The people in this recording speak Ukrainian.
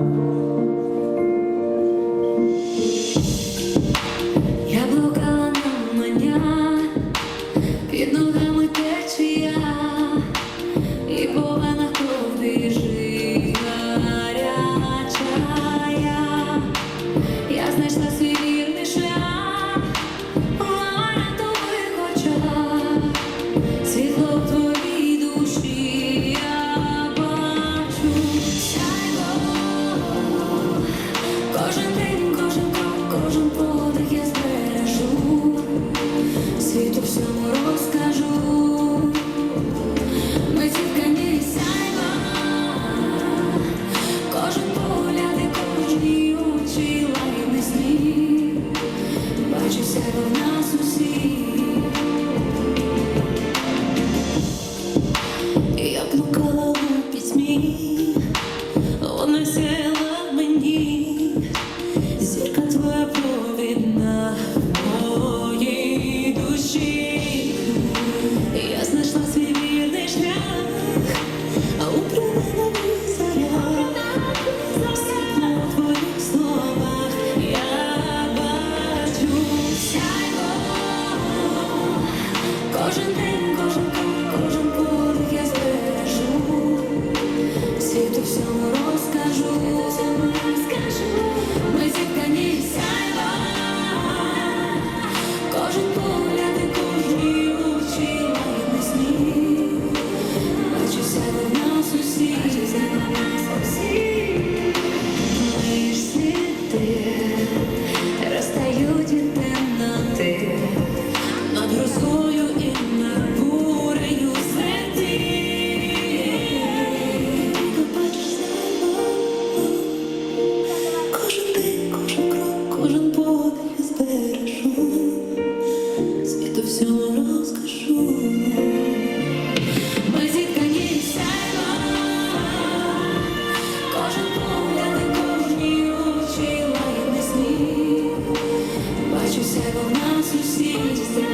Я блукала на маня під ногами течія. Подих я збережу, світу всьому розкажу. Ми зіткані сяйва, кожен погляд і кожні очі лагідний сніг, бачу себе в нас усіх. Я блукала у пітьмі, вона сіла nossos filhos.